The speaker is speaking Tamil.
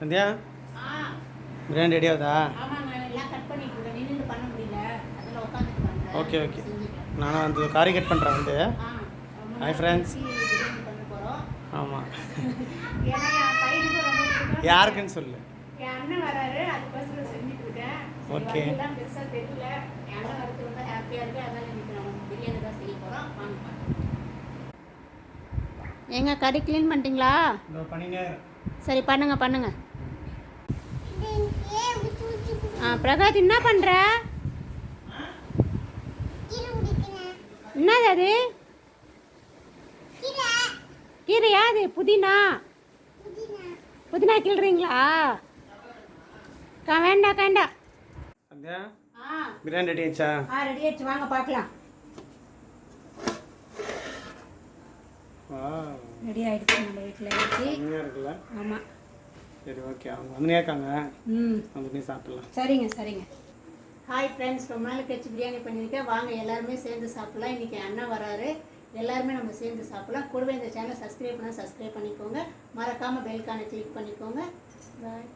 சந்தியா? ஆ. பிரியாணி ரெடி ஆகுதா? Okay okay. நானும் வந்து காரி கட் பண்ணுறேன் வந்து. பண்ண போகிறோம் ஆமாம். யாருக்குன்னு சொல்லு. பார்க்கலாம். ஏங்க கறி க்ளீன் பண்ணிட்டீங்களா? சரி பண்ணுங்க பண்ணுங்க. ஆ பிரகாத் என்ன பண்ற? என்னது அது? கீரையா அது? புதினா. புதினா. கிள்றீங்களா கா வேண்டாம் வேண்டாம் சந்தியா ஆ. பிரியாணி ரெடி ஆயிடுச்சா? ஆ ரெடி ஆயிடுச்சு. வாங்க பார்க்கலாம் வா ரெடி ஆயிடுச்சு நம்ம வீட்டில் ஆமாம் சரி ஓகே அவங்க வந்துனே இருக்காங்க. ம். வந்து சாப்பிடலாம். சரிங்க சரிங்க. ஹாய் ஃப்ரெண்ட்ஸ் ரொம்ப நாள் கழிச்சு பிரியாணி பண்ணியிருக்கேன். வாங்க எல்லாருமே சேர்ந்து சாப்பிடலாம். இன்றைக்கி அண்ணன் வராரு. எல்லாருமே நம்ம சேர்ந்து சாப்பிடலாம். கூடவே இந்த சேனலை சப்ஸ்கிரைப் பண்ணால் சப்ஸ்கிரைப் பண்ணிக்கோங்க. மறக்காமல் பெல்கானை கிளிக் பண்ணிக்கோங்க. பாய்